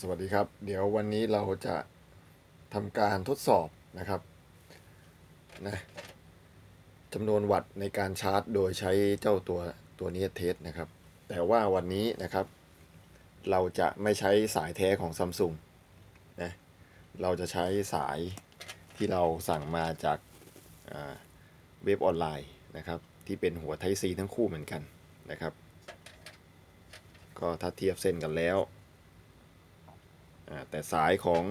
สวัสดีครับ เดี๋ยววันนี้เราจะทำการทดสอบนะครับนะจำนวนวัตต์ในการชาร์จ โดยใช้เจ้าตัวตัวนี้เทสนะครับ แต่ว่าวันนี้นะครับ เราจะไม่ใช้สายแท้ของซัมซุงนะเราจะใช้สายที่เราสั่งมาจากเว็บออนไลน์นะครับ ที่เป็นหัวไทซีทั้งคู่เหมือนกันนะครับ ก็ถ้าเทียบเส้นกันแล้ว แต่สายของ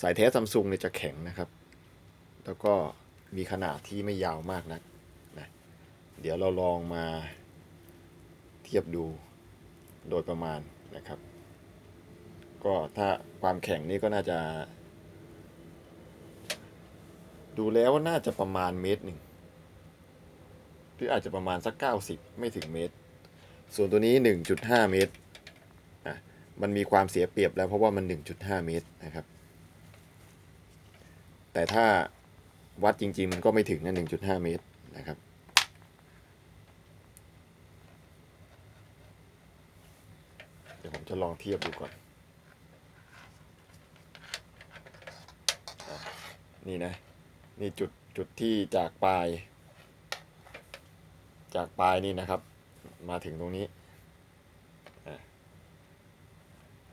สายแท้ซัมซุงเนี่ยจะแข็งนะครับ แล้วก็มีขนาดที่ไม่ยาวมากนักนะเดี๋ยวเราลองมาเทียบดูโดยประมาณนะครับ ก็ถ้าความแข็งนี่ก็น่าจะ ดูแล้วน่าจะประมาณเมตรหนึ่งหรืออาจจะประมาณสัก 90 ไม่ถึงเมตร ส่วนตัวนี้ 1.5 เมตร มันมีความเสียเปรียบแล้วเพราะว่ามัน 1.5 เมตรนะครับ แต่ถ้าวัดจริง ๆ มันก็ไม่ถึงนะ1.5 เมตรนะครับ เดี๋ยวผมจะลองเทียบดูก่อน นี่นะ นี่จุดจุดที่จากปลาย จากปลายนี่นะครับ มาถึงตรงนี้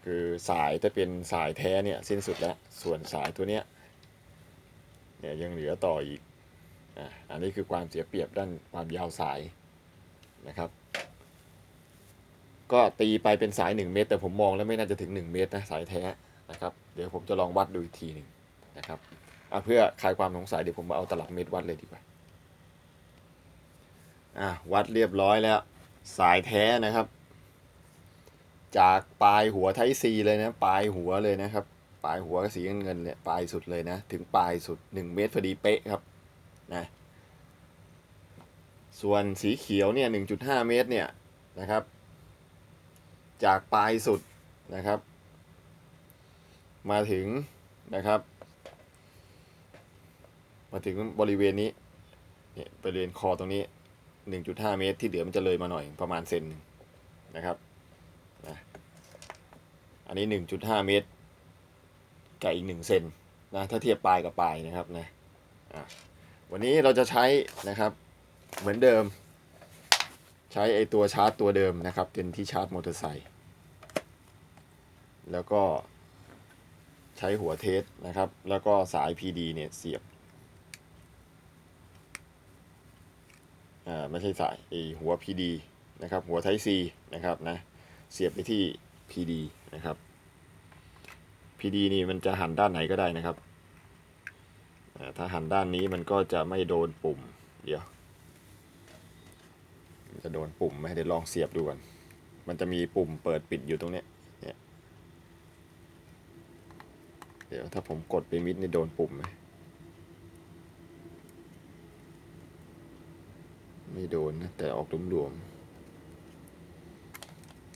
คือสายถ้าเป็นสายแท้เนี่ยสิ้นสุดแล้ว ส่วนสายตัวเนี้ยเนี่ยยังเหลือต่ออีกอะอันนี้คือความเสียเปรียบด้านความยาวสายนะครับ ก็ตีไปเป็นสาย 1 เมตร แต่ผมมองแล้วไม่น่าจะถึง 1 เมตรนะสายแท้นะครับเดี๋ยวผมจะลองวัดดูอีกทีหนึ่งนะครับอะเพื่อคลายความสงสัยเดี๋ยวผมมาเอาตลับเมตรวัดเลยดีกว่าอะวัดเรียบร้อยแล้ว สายแท้นะครับ จากปลายหัวไทซีเลยนะ ปลายหัวเลยนะครับ ปลายหัวสีเงินเนี่ยปลายสุดเลยนะ ถึงปลายสุด 1 เมตรพอดีเป๊ะครับนะส่วนสีเขียวเนี่ย 1.5 เมตรเนี่ยนะครับ จากปลายสุดนะครับ มาถึงนะครับ มาถึงบริเวณนี้เนี่ยบริเวณคอตรงนี้ 1.5 เมตรที่เหลือมันจะเลยมาหน่อยประมาณเซนนะครับ อันนี้ 1.5 เมตรกับอีก 1 เซนนะถ้าเทียบปลายกับปลายนะครับนะอะวันนี้เราจะใช้นะครับเหมือนเดิม ใช้ไอตัวชาร์จตัวเดิมนะครับเป็นที่ชาร์จมอเตอร์ไซค์แล้วก็ใช้หัวเทสนะครับ แล้วก็สาย PD เนี่ยเสียบอ่าไม่ใช่สายไอหัว PD นะครับหัวไทซีนะครับนะ เสียบไปที่ PD นะครับ PD นี่มันจะหันด้านไหนก็ได้นะครับ ถ้าหันด้านนี้มันก็จะไม่โดนปุ่ม เดี๋ยว จะโดนปุ่มไหมเดี๋ยวลองเสียบดูก่อน มันจะมีปุ่มเปิดปิดอยู่ตรงเนี้ยเนี่ย เดี๋ยวถ้าผมกดไปมิดนี่โดนปุ่มไหมไม่โดนนะแต่ออกหลวมๆ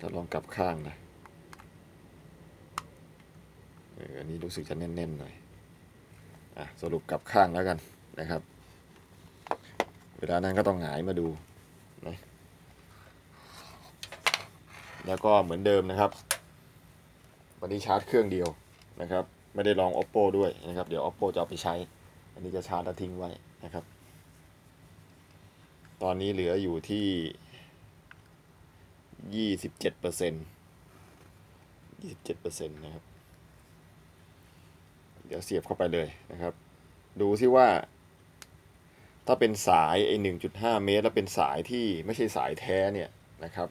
ถ้าลองกลับข้างนะเอออันนี้รู้สึกจะแน่นๆหน่อยอะสรุปกลับข้างแล้วกันนะครับ เวลานั้นก็ต้องหงายมาดูนะแล้วก็เหมือนเดิมนะครับ วันนี้ชาร์จเครื่องเดียวนะครับ ไม่ได้ลอง oppo ด้วยนะครับ เดี๋ยว oppo จะเอาไปใช้ อันนี้จะชาร์จแล้วทิ้งไว้นะครับ ตอนนี้เหลืออยู่ที่ ยี่สิบเจ็ดเปอร์เซ็นต์ยี่สิบเจ็ดเปอร์เซ็นต์นะครับ เดี๋ยวเสียบเข้าไปเลยนะครับ ดูซิว่า ถ้าเป็นสายไอหนึ่งจุดห้าเมตร แล้วเป็นสายที่ไม่ใช่สายแท้เนี่ยนะครับ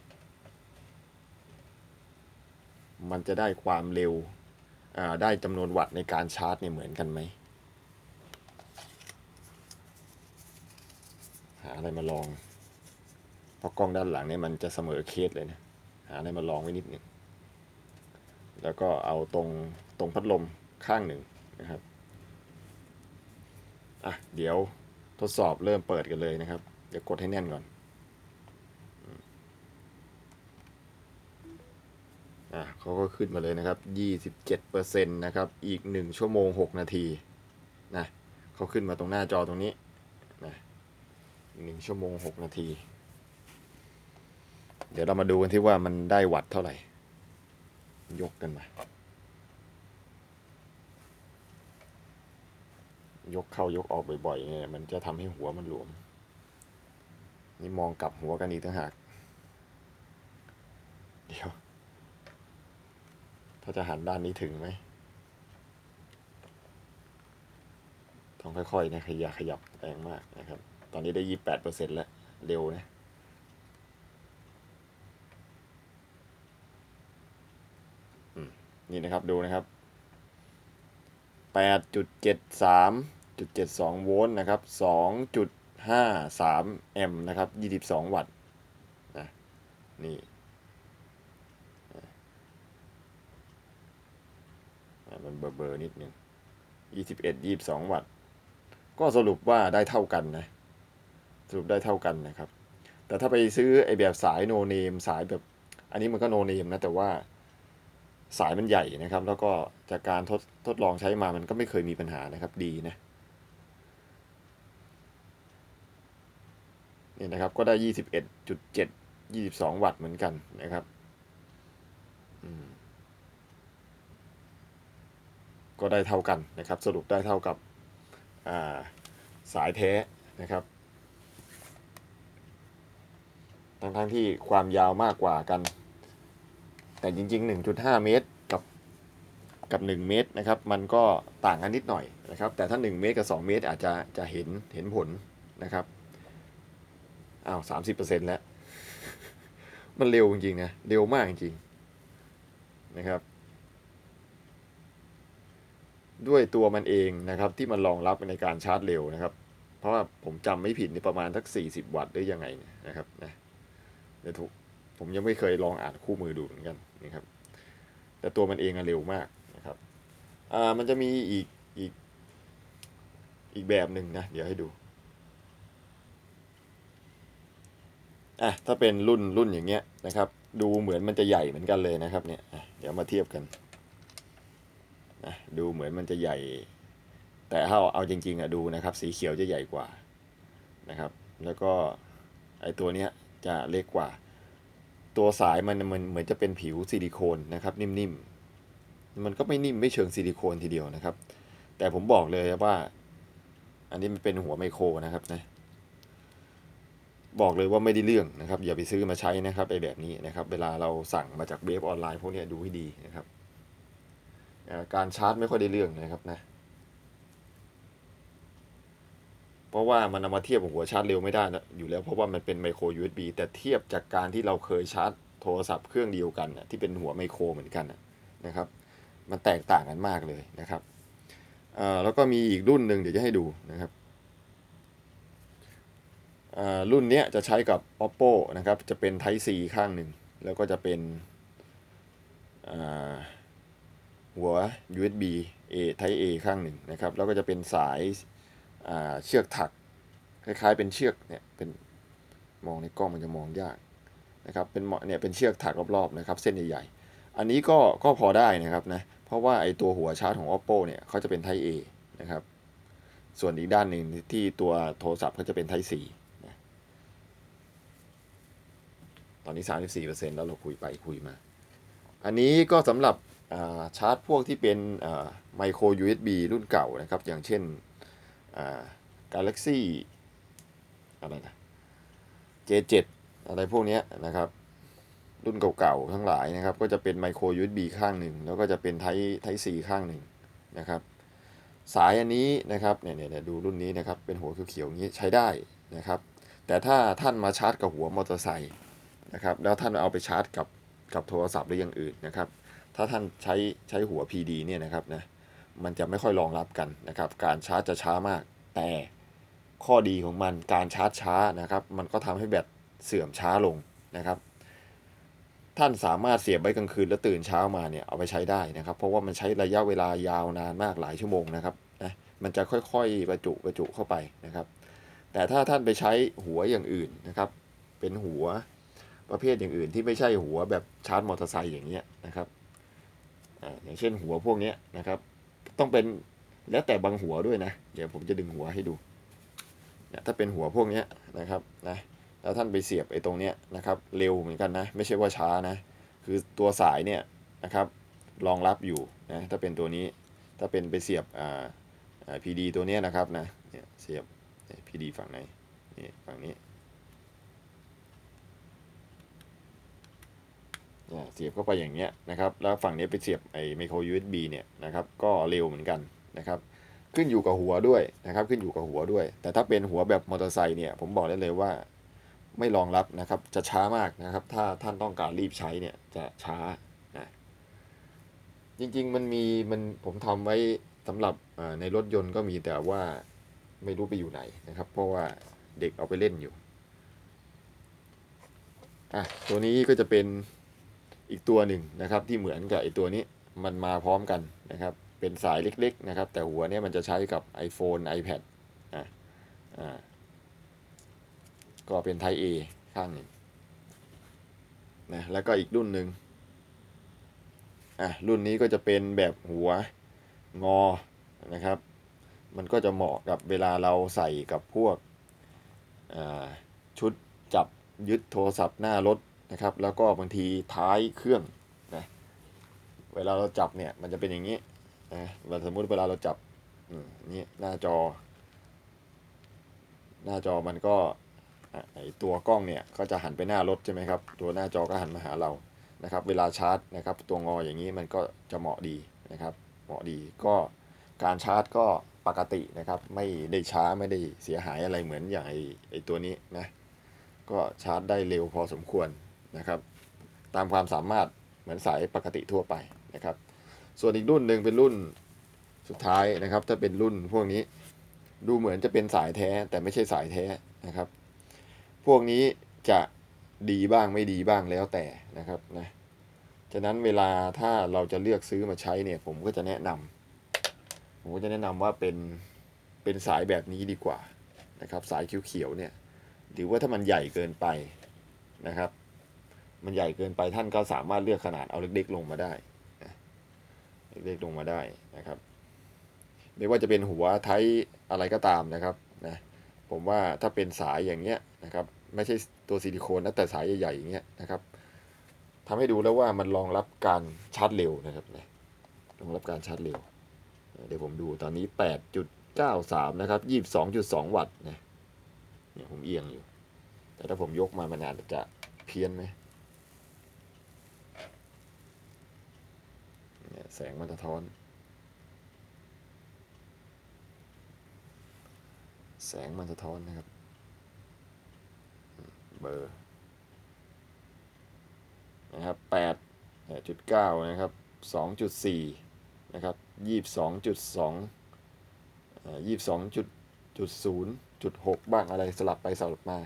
มันจะได้ความเร็วได้จำนวนวัตต์ในการชาร์จเนี่ยเหมือนกันไหมหาอะไรมาลอง ราะกล้องด้านหลังเนี่ยมันจะเสมอเคสเลยนะหาอะไรมาลองไว้นิดหนึ่งแล้วก็เอาตรงตรงพัดลมข้างหนึ่งนะครับอะเดี๋ยวทดสอบเริ่มเปิดกันเลยนะครับ เดี๋ยวกดให้แน่นก่อนอะเขาก็ขึ้นมาเลยนะครับ 27%นะครับ อีก 1 ชั่วโมง 6 นาทีนะเขาขึ้นมาตรงหน้าจอตรงนี้นะอีกหนึ่งชั่วโมง 6 นาที เดี๋ยวเรามาดูกันที่ว่ามันได้วัดเท่าไหร่ ยกกันมา ยกเข้ายกออกบ่อยๆเนี่ยมันจะทำให้หัวมันหลวม นี่มองกลับหัวกันอีกต่างหาก เดี๋ยว ถ้าจะหันด้านนี้ถึงไหม ต้องค่อยๆนะขยับขยับแรงมากนะครับ ตอนนี้ได้ยี่แปดเปอร์เซ็นต์แล้ว เร็วนะ นี่นะครับดูนะครับแปดจุดเจ็ดสามจุดเจ็ดสองโวลต์นะครับสองจุดห้าสามแอมป์นะครับยี่สิบสองวัตต์นะนี่มันเบอร์เบอร์นิดนึงยี่สิบเอ็ดยี่สิบสองวัตต์ ก็สรุปว่าได้เท่ากันนะ สรุปได้เท่ากันนะครับ แต่ถ้าไปซื้อไอแบบสายโนเนมสายแบบ อันนี้มันก็โนเนมนะ แต่ว่า สายมันใหญ่นะครับ แล้วก็จากการทดทดลองใช้มามันก็ไม่เคยมีปัญหานะครับดีนะนี่นะครับก็ได้ยี่สิบเอ็ดจุดเจ็ดยี่สิบสองวัตต์เหมือนกันนะครับก็ได้เท่ากันนะครับ สรุปได้เท่ากับาสายแท้นะครับ ทั้งทั้งๆที่ความยาวมากกว่ากัน แต่จริง ๆ 1.5 เมตรกับกับ 1 เมตรนะครับ มันก็ต่างกันนิดหน่อยนะครับ แต่ถ้า 1 เมตรกับ 2 เมตรอาจจะจะเห็นเห็นผลนะครับอ้าว30%แล้ว มันเร็วจริงๆนะ เร็วมากจริงๆนะครับ ด้วยตัวมันเองนะครับ ที่มันรองรับในการชาร์จเร็วนะครับ เพราะว่าผมจำไม่ผิดในประมาณสัก40วัตต์หรือยังไงเนี่ยนะครับนะเดี๋ยวถูก ผมยังไม่เคยลองอ่านคู่มือดูเหมือนกันนะครับแต่ตัวมันเองอะเร็วมากนะครับอ่ามันจะมีอีกอีกอีกแบบหนึ่งนะเดี๋ยวให้ดูอะถ้าเป็นรุ่นรุ่นอย่างเงี้ยนะครับ ดูเหมือนมันจะใหญ่เหมือนกันเลยนะครับเนี่ยเดี๋ยวมาเทียบกันนะดูเหมือนมันจะใหญ่ แต่ถ้าเอาจริงๆอะดูนะครับ สีเขียวจะใหญ่กว่านะครับ แล้วก็ไอตัวเนี้ยจะเล็กกว่า ตัวสายมันมันเหมือนจะเป็นผิวซิลิโคนนะครับนิ่มๆ มันก็ไม่นิ่มไม่เชิงซิลิโคนทีเดียวนะครับ แต่ผมบอกเลยว่า อันนี้มันเป็นหัวไมโครนะครับนะบอกเลยว่าไม่ได้เรื่องนะครับ อย่าไปซื้อมาใช้นะครับไอแบบนี้นะครับ เวลาเราสั่งมาจากเว็บออนไลน์พวกนี้ดูให้ดีนะครับ การชาร์จไม่ค่อยได้เรื่องนะครับนะ เพราะว่ามันเอามาเทียบกับหัวชาร์จเร็วไม่ได้นะอยู่แล้วเพราะว่ามันเป็นไมโคร USB แต่เทียบจากการที่เราเคยชาร์จโทรศัพท์เครื่องเดียวกันนะที่เป็นหัวไมโครเหมือนกันนะครับ มันแตกต่างกันมากเลยนะครับแล้วก็มีอีกรุ่นหนึ่งเดี๋ยวจะให้ดูนะครับรุ่นนี้จะใช้กับ oppo นะครับ จะเป็น type C ข้างหนึ่ง แล้วก็จะเป็นหัว USB A Type A ข้างหนึ่งนะครับ แล้วก็จะเป็นสาย เชือกถักคล้ายๆเป็นเชือกเนี่ยเป็นมองในกล้องมันจะมองยากนะครับเป็นเนี่ยเป็นเชือกถักรอบๆนะครับเส้นใหญ่ๆ อันนี้ก็ก็พอได้นะครับนะเพราะว่าไอตัวหัวชาร์จของ oppo เนี่ยเขาจะเป็น Type A นะครับส่วนอีกด้านหนึ่งที่ตัวโทรศัพท์เขาจะเป็น Type C นะตอนนี้ 34%แล้วเราคุยไปคุยมา อันนี้ก็สำหรับาชาร์จพวกที่เป็นไมโคร USB รุ่นเก่านะครับ อย่างเช่น Galaxy อะไรนะ J7 อะไรพวกนี้นะครับ รุ่นเก่าๆทั้งหลายนะครับ ก็จะเป็นไมโคร USB ข้างหนึ่ง แล้วก็จะเป็นไทไท C ข้างหนึ่งนะครับ สายอันนี้นะครับเนี่ยเนี่ยดูรุ่นนี้นะครับ เป็นหัวเขียวๆอย่างนี้ใช้ได้นะครับ แต่ถ้าท่านมาชาร์จกับหัวมอเตอร์ไซค์นะครับ แล้วท่านเอาไปชาร์จกับกับโทรศัพท์หรืออย่างอื่นนะครับ ถ้าท่านใช้ใช้หัว PD เนี่ยนะครับนะ มันจะไม่ค่อยรองรับกันนะครับ การชาร์จจะช้ามาก แต่ข้อดีของมันการชาร์จช้านะครับ มันก็ทำให้แบตเสื่อมช้าลงนะครับ ท่านสามารถเสียบไว้กลางคืนแล้วตื่นเช้ามาเนี่ยเอาไปใช้ได้นะครับ เพราะว่ามันใช้ระยะเวลายาวนานมากหลายชั่วโมงนะครับนะมันจะค่อยๆประจุประจุเข้าไปนะครับ แต่ถ้าท่านไปใช้หัวอย่างอื่นนะครับ เป็นหัวประเภทอย่างอื่นที่ไม่ใช่หัวแบบชาร์จมอเตอร์ไซค์อย่างเงี้ยนะครับอ่าอย่างเช่นหัวพวกเนี้ยนะครับ ต้องเป็นแล้วแต่บางหัวด้วยนะ เดี๋ยวผมจะดึงหัวให้ดูเนี่ยถ้าเป็นหัวพวกนี้นะครับนะแล้วท่านไปเสียบไอ้ตรงเนี้ยนะครับ เร็วเหมือนกันนะ ไม่ใช่ว่าช้านะ คือตัวสายเนี่ยนะครับรองรับอยู่นะถ้าเป็นตัวนี้ถ้าเป็นไปเสียบอ่าอ่า PD ตัวเนี้ยนะครับนะเนี่ยเสียบเนี่ย PD ฝั่งไหนนี่ฝั่งนี้เนี่ย เสียบเข้าไปอย่างเงี้ยนะครับ แล้วฝั่งนี้ไปเสียบไอ้ไมโคร USB เนี่ยนะครับก็เร็วเหมือนกันนะครับ ขึ้นอยู่กับหัวด้วยนะครับ ขึ้นอยู่กับหัวด้วย แต่ถ้าเป็นหัวแบบมอเตอร์ไซค์เนี่ยผมบอกได้เลยว่าไม่รองรับนะครับ จะช้ามากนะครับ ถ้าท่านต้องการรีบใช้เนี่ยจะช้านะจริงๆมันมีมันผมทำไว้สำหรับในรถยนต์ก็มีแต่ว่าไม่รู้ไปอยู่ไหนนะครับ เพราะว่าเด็กเอาไปเล่นอยู่อะตัวนี้ก็จะเป็น อีกตัวหนึ่งนะครับที่เหมือนกับไอตัวนี้มันมาพร้อมกันนะครับ เป็นสายเล็กๆนะครับ แต่หัวเนี่ยมันจะใช้กับ iPhone iPad อะอ่าก็เป็นไท A ข้างหนึ่งนะแล้วก็อีกรุ่นหนึ่งอะรุ่นนี้ก็จะเป็นแบบหัวงอนะครับ มันก็จะเหมาะกับเวลาเราใส่กับพวกชุดจับยึดโทรศัพท์หน้ารถ นะครับ แล้วก็บางทีท้ายเครื่องนะเวลาเราจับเนี่ยมันจะเป็นอย่างนี้นะเวลาสมมุติเวลาเราจับนี่หน้าจอ หน้าจอมันก็ไอตัวกล้องเนี่ยก็จะหันไปหน้ารถใช่ไหมครับ ตัวหน้าจอก็หันมาหาเรานะครับ เวลาชาร์จนะครับ ตัวงออย่างนี้มันก็จะเหมาะดีนะครับ เหมาะดีก็การชาร์จก็ปกตินะครับ ไม่ได้ช้าไม่ได้เสียหายอะไรเหมือนอย่างไอไอตัวนี้นะก็ชาร์จได้เร็วพอสมควร นะครับ ตามความสามารถเหมือนสายปกติทั่วไปนะครับ ส่วนอีกรุ่นหนึ่งเป็นรุ่นสุดท้ายนะครับ ถ้าเป็นรุ่นพวกนี้ดูเหมือนจะเป็นสายแท้แต่ไม่ใช่สายแท้นะครับ พวกนี้จะดีบ้างไม่ดีบ้างแล้วแต่นะครับนะฉะนั้นเวลาถ้าเราจะเลือกซื้อมาใช้เนี่ย ผมก็จะแนะนำผมก็จะแนะนำว่าเป็นเป็นสายแบบนี้ดีกว่านะครับ สายเขียวๆเนี่ยหรือว่าถ้ามันใหญ่เกินไปนะครับ มันใหญ่เกินไปท่านก็สามารถเลือกขนาดเอาเล็กๆลงมาได้เล็กๆลงมาได้นะครับไม่ว่าจะเป็นหัวไทยอะไรก็ตามนะครับนะผมว่าถ้าเป็นสายอย่างเงี้ยนะครับไม่ใช่ตัวซิลิโคนนะแต่สายใหญ่ๆอย่างเงี้ยนะครับทำให้ดูแล้วว่ามันรองรับการชาร์จเร็วนะครับนะรองรับการชาร์จเร็ว เดี๋ยวผมดูตอนนี้ 8.93 นะครับ 22.2 วัตต์นะเนี่ยผมเอียงอยู่ แต่ถ้าผมยกมามันอาจจะเพี้ยนไหม เนี่ยแสงมันสะท้อน แสงมันสะท้อนนะครับ เบอร์นะครับแปดจุดเก้านะครับสองจุดสี่นะครับยี่สิบสองจุดสองยี่สิบสองจุดจุดศูนย์จุดหกบ้างอะไรสลับไปสลับมา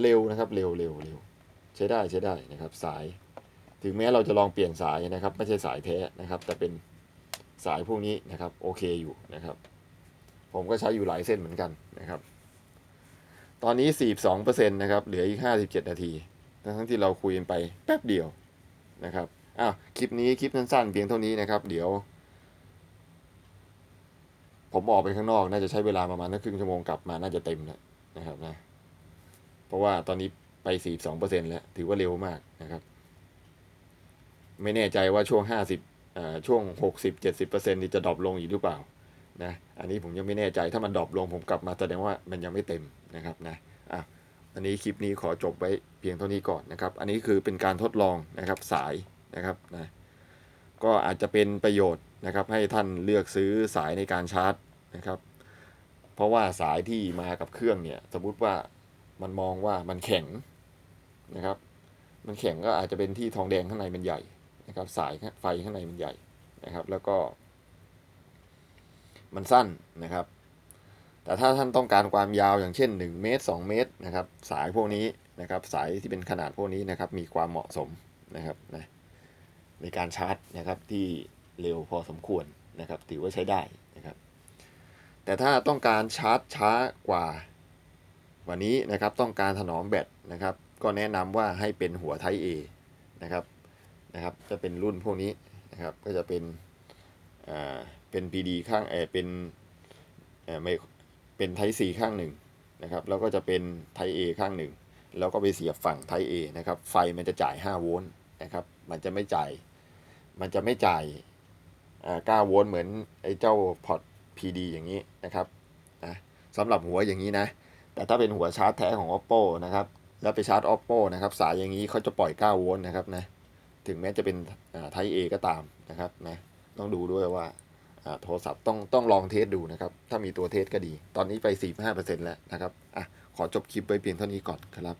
เร็วนะครับ เร็วเร็วเร็วใช้ได้ใช้ได้นะครับสาย ถึงแม้เราจะลองเปลี่ยนสายนะครับ ไม่ใช่สายแท้นะครับ แต่เป็นสายพวกนี้นะครับโอเคอยู่นะครับ ผมก็ใช้อยู่หลายเส้นเหมือนกันนะครับ ตอนนี้ 42%นะครับเหลืออีก 57 นาที ทั้งที่เราคุยกันไปแป๊บเดียวนะครับอ้าวคลิปนี้คลิปสั้นๆเพียงเท่านี้นะครับ เดี๋ยว ผมออกไปข้างนอกน่าจะใช้เวลาประมาณนักครึ่งชั่วโมงกลับมาน่าจะเต็มแล้วนะครับนะเพราะว่าตอนนี้ไป 42%แล้วถือว่าเร็วมากนะครับ ไม่แน่ใจว่าช่วง 50ช่วง 60-70%นี่จะดรอปลงอีกหรือเปล่านะอันนี้ผมยังไม่แน่ใจถ้ามันดรอปลงผมกลับมาแสดงว่ามันยังไม่เต็มนะครับนะอะอันนี้คลิปนี้ขอจบไว้เพียงเท่านี้ก่อนนะครับ อันนี้คือเป็นการทดลองนะครับสายนะครับนะก็อาจจะเป็นประโยชน์นะครับให้ท่านเลือกซื้อสายในการชาร์จนะครับ เพราะว่าสายที่มากับเครื่องเนี่ยสมมติว่ามันมองว่ามันแข็งนะครับ มันแข็งก็อาจจะเป็นที่ทองแดงข้างในมันใหญ่ นะครับสายไฟข้างในมันใหญ่นะครับ แล้วก็ มันสั้นนะครับ แต่ถ้าท่านต้องการความยาวอย่างเช่น 1 เมตร 2 เมตรนะครับ สายพวกนี้นะครับ สายที่เป็นขนาดพวกนี้นะครับ มีความเหมาะสมนะครับนะในการชาร์จนะครับที่เร็วพอสมควรนะครับ ถือว่าใช้ได้นะครับ แต่ถ้าต้องการชาร์จช้ากว่าวันนี้นะครับต้องการถนอมแบตนะครับ ก็แนะนำว่าให้เป็นหัวไท A นะครับ นะครับ จะเป็นรุ่นพวกนี้นะครับ ก็จะเป็นอ่าเป็น PD ข้างเออเป็นเออไม่เป็นไท C ข้างหนึ่งนะครับ แล้วก็จะเป็นไท A ข้างหนึ่งแล้วก็ไปเสียบฝั่งไท A นะครับ ไฟมันจะจ่าย 5 โวลต์นะครับ มันจะไม่จ่าย มันจะไม่จ่ายอ่า9โวลต์เหมือนไอ้เจ้าพอร์ต PD อย่างนี้นะครับนะสำหรับหัวอย่างนี้นะ แต่ถ้าเป็นหัวชาร์จแท้ของ oppo นะครับ แล้วไปชาร์จ oppo นะครับ สายอย่างนี้เขาจะปล่อย 9 โวลต์นะครับนะ ถึงแม้จะเป็นไทยเอก็ตามนะครับนะต้องดูด้วยว่าอ่าโทรศัพท์ต้องต้องลองเทสดูนะครับ ถ้ามีตัวเทสก็ดี ตอนนี้ไป 45%แล้วนะครับอะขอจบคลิปไว้เพียงเท่านี้ก่อนครับ